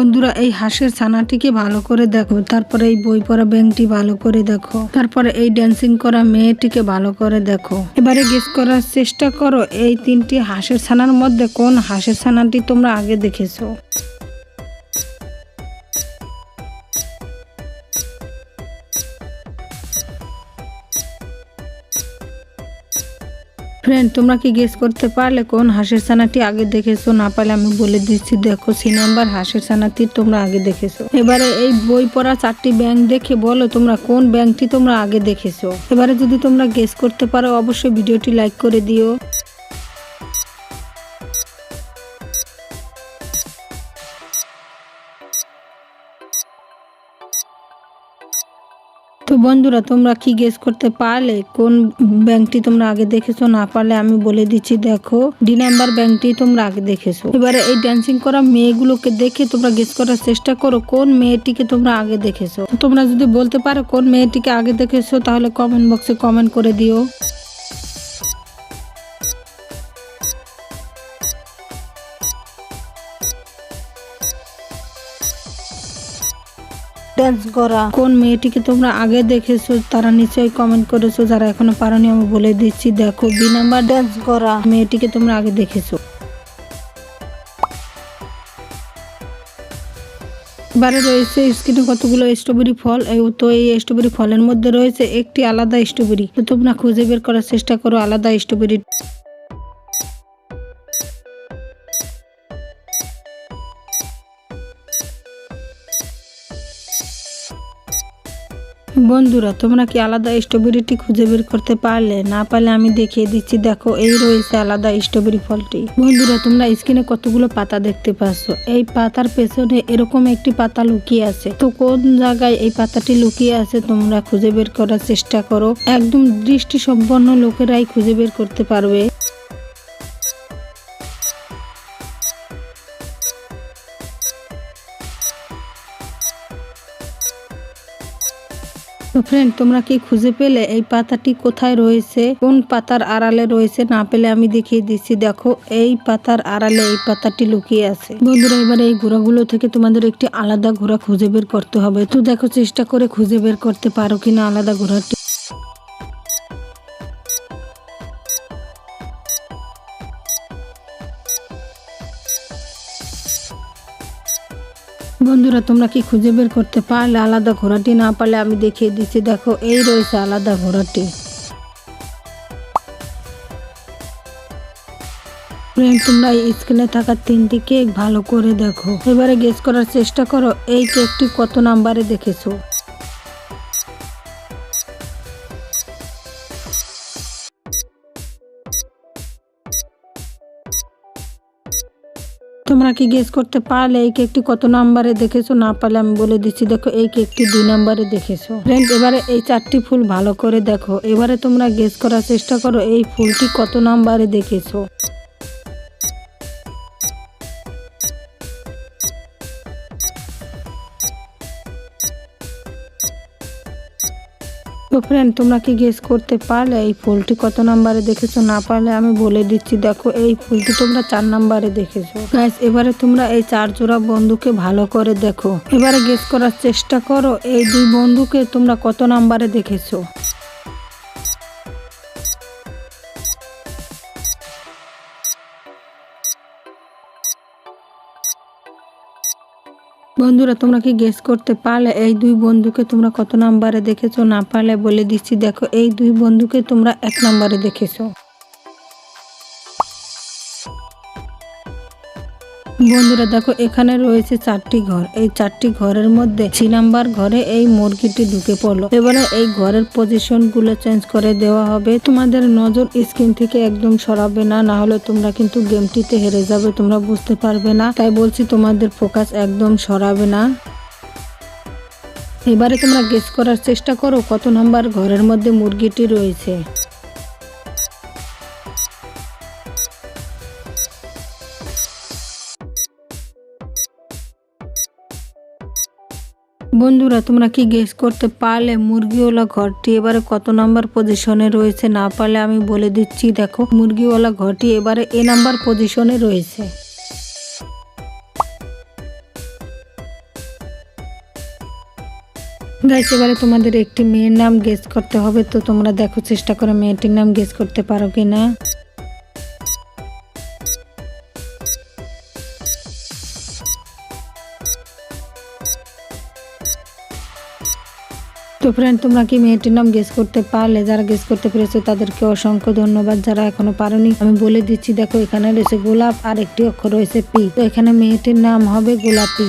বন্ধুরা, এই হাঁসের ছানাটিকে ভালো করে দেখো। তারপরে এই বই পড়া ব্যাংকটি ভালো করে দেখো। তারপরে এই ড্যান্সিং করা মেয়েটিকে ভালো করে দেখো। এবারে গেস করার চেষ্টা করো, এই তিনটি হাঁসের ছানার মধ্যে কোন হাঁসের ছানাটি তোমরা আগে দেখেছ? ফ্রেন্ড তোমরা কি গেস করতে পারলে কোন হাঁসের ছানাটি আগে দেখেছ? না পারলে আমি বলে দিচ্ছি, দেখো সি নাম্বার হাঁসের ছানাটি তোমরা আগে দেখেছ। এবারে এই বই পড়া চারটি ব্যাংক দেখে বলো তোমরা কোন ব্যাংকটি তোমরা আগে দেখেছ। এবারে যদি তোমরা গেস করতে পারো, অবশ্যই ভিডিওটি লাইক করে দিও। তো বন্ধুরা, তোমরা কি গেস করতে পারলে? কোন ব্যাংকটি তোমরা আগে দেখেছ? না পারলে আমি বলে দিচ্ছি, দেখো। ডি নাম্বার ব্যাংকটি তোমরা আগে দেখেছ। এবারে এই ড্যান্সিং করা মেয়েগুলোকে দেখে তোমরা গেস করার চেষ্টা করো, কোন মেয়েটিকে তোমরা আগে দেখেছ? তোমরা যদি বলতে পারো কোন মেয়েটিকে আগে দেখেছ, তাহলে কমেন্ট বক্সে কমেন্ট করে দিও। ড্যান্স করা। কোন মেয়েটিকে তোমরা আগে দেখেছ, তারা নিশ্চয়ই কমেন্ট করেছ, যারা এখনও পারোনি আমি বলে দিচ্ছি, দেখো বি নাম্বার ড্যান্স করা মেয়েটিকে তোমরা আগে দেখেছ। এবারে রয়েছে স্ক্রিনে কতগুলো স্ট্রবেরি ফল তো এই স্ট্রবেরি ফলের মধ্যে রয়েছে একটি আলাদা স্ট্রবেরি তো তোমরা খুঁজে বের করার চেষ্টা করো আলাদা স্ট্রবেরি বন্ধুরা, তোমরা কি আলাদা স্ট্রবেরিটি খুঁজে বের করতে পারলে? না পারলে আমি দেখিয়ে দিচ্ছি, দেখো, এই রয়েছে আলাদা স্ট্রবেরি ফলটি। বন্ধুরা, তোমরা স্ক্রিনে কতগুলো পাতা দেখতে পাচ্ছ এই পাতার পেছনে এরকম একটি পাতা লুকিয়ে আছে। তো কোন জায়গায় এই পাতাটি লুকিয়ে আছে, তোমরা খুঁজে বের করার চেষ্টা করো। একদম দৃষ্টি সম্পন্ন লোকেরাই খুঁজে বের করতে পারবে। তো ফ্রেন্ড তোমরা কি খুঁজে পেলে এই পাতাটি কোথায় রয়েছে? কোন পাতার আড়ালে রয়েছে? না পেলে আমি দেখিয়ে দিচ্ছি। দেখো, এই পাতার আড়ালে এই পাতাটি লুকিয়ে আছে। বন্ধুরা, এবার এই ঘোড়াগুলো থেকে তোমাদের একটি আলাদা ঘোড়া খুঁজে বের করতে হবে। তো দেখো, চেষ্টা করে খুঁজে বের করতে পারো কিনা আলাদা ঘোড়াটি। বন্ধুরা, তোমরা কি খুঁজে বের করতে পারলে আলাদা ঘোড়াটি না পারলে আমি দেখিয়ে দিচ্ছি। দেখো, এই রয়েছে আলাদা ঘোড়াটি। তোমরা এই স্ক্রিনে থাকা তিনটি কেক ভালো করে দেখো। এবারে গেস করার চেষ্টা করো, এই কেকটি কত নাম্বারে দেখেছ? তোমরা কি গেস করতে পারলে? এই কেকটি কত নাম্বারে দেখেছ? না পারলে আমি বলে দিচ্ছি, দেখো, এই কেকটি দুই নাম্বারে দেখেছ। ফ্রেন্ড এবারে এই চারটি ফুল ভালো করে দেখো। এবারে তোমরা গেস করার চেষ্টা করো, এই ফুলটি কত নাম্বারে দেখেছ? তো ফ্রেন্ড তোমরা কি গেস করতে পারলে? এই ফুলটি কত নাম্বারে দেখেছ? না পারলে আমি বলে দিচ্ছি, দেখো, এই ফুলটি তোমরা চার নাম্বারে দেখেছ। গাইস এবারে তোমরা এই চার জোড়া বন্ধুকে ভালো করে দেখো। এবারে গেস করার চেষ্টা করো, এই দুই বন্ধুকে তোমরা কত নাম্বারে দেখেছ? বন্ধুরা, তোমরা কি গেস করতে পারলে এই দুই বন্ধুকে তোমরা কত নাম্বারে দেখেছ? না পারলে বলে দিচ্ছি, দেখো এই দুই বন্ধুকে তোমরা এক নাম্বারে দেখেছ। বন্ধুরা, দেখো, এখানে রয়েছে চারটি ঘর। এই চারটি ঘরের মধ্যে সি নাম্বার ঘরে এই মুরগিটি ঢুকে পড়ল। এবারে এই ঘরের পজিশনগুলো চেঞ্জ করে দেওয়া হবে। তোমাদের নজর স্ক্রিন থেকে একদম সরাবে না না হলে তোমরা কিন্তু গেমটিতে হেরে যাবে, তোমরা বুঝতে পারবে না। তাই বলছি, তোমাদের ফোকাস একদম সরাবে না। এবারে তোমরা গেস করার চেষ্টা করো, কত নাম্বার ঘরের মধ্যে মুরগিটি রয়েছে। বন্ধুরা, তোমরা কি গেস করতে পারলে মুরগিওয়ালা ঘরটি এবারে কত নাম্বার পজিশনে রয়েছে? না পারলে আমি বলে দিচ্ছি, দেখো, মুরগিওয়ালা ঘরটি এবারে এ নাম্বার পজিশনে রয়েছে। গাইস এবারে তোমাদের একটি মেয়ের নাম গেস করতে হবে, তো তোমরা দেখো, চেষ্টা করে মেয়েটির নাম গেস করতে পারো কি না ফ্রেন্ড তোমরা কি মেয়েটির নাম গেস করতে পারলে? যারা গেস করতে পেরেছ তাদেরকে অসংখ্য ধন্যবাদ, যারা এখনও পারোনি। আমি বলে দিচ্ছি, দেখো এখানে রয়েছে গোলাপ আর একটি অক্ষর রয়েছে পি। তো এখানে মেয়েটির নাম হবে গোলাপি।